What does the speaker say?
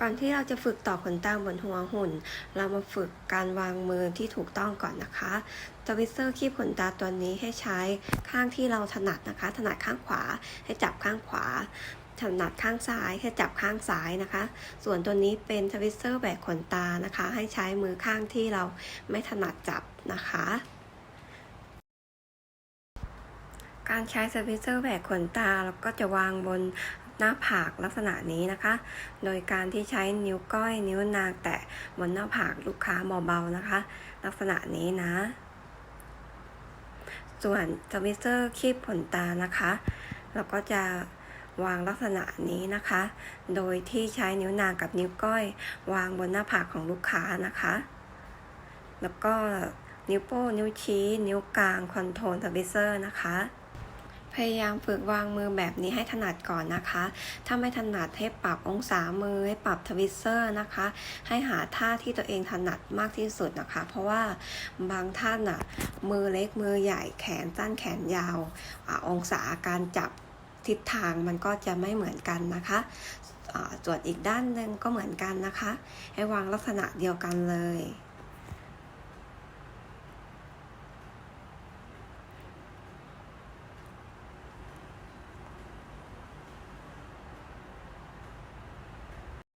ก่อนที่เราจะฝึกต่อขนตาบนหัวหุ่น เรามาฝึกการวางมือที่ถูกต้องก่อนนะคะทวิสเซอร์คีบขนตาตัวนี้ให้ใช้ข้างที่เราถนัดนะคะ ถนัดข้างขวาให้จับข้างขวาถนัดข้างซ้ายให้จับข้างซ้ายนะคะ ส่วนตัวนี้เป็นทวิสเซอร์แบกขนตานะคะ ให้ใช้มือข้างที่เราไม่ถนัดจับนะคะการใช้สวิตเซอร์แหวกขนตาเราก็จะวางบน หน้าผากลักษณะนี้นะคะ โดยการที่ใช้นิ้วก้อยนิ้วนางแตะบนหน้าผากลูกค้าเบาๆนะคะ ลักษณะนี้นะ ส่วนสวิเซอร์คีบขนตานะคะ เราก็จะวางลักษณะนี้นะคะ โดยที่ใช้นิ้วนางกับนิ้วก้อย วางบนหน้าผากของลูกค้านะคะ แล้วก็นิ้วโป้งนิ้วชี้ นิ้วกลางคอนโทรลสวิเซอร์นะคะ พยายามฝึกวางมือแบบนี้ให้ถนัดก่อนนะคะ ถ้าไม่ถนัดให้ปรับองศามือให้ปรับทวิสเซอร์นะคะ ให้หาท่าที่ตัวเองถนัดมากที่สุดนะคะ เพราะว่าบางท่านอะมือเล็กมือใหญ่แขนสั้นแขนยาวอาองศาการจับทิศทางมันก็จะไม่เหมือนกันนะคะอ่าส่วนอีกด้านหนึ่งก็เหมือนกันนะคะ ให้วางลักษณะเดียวกันเลย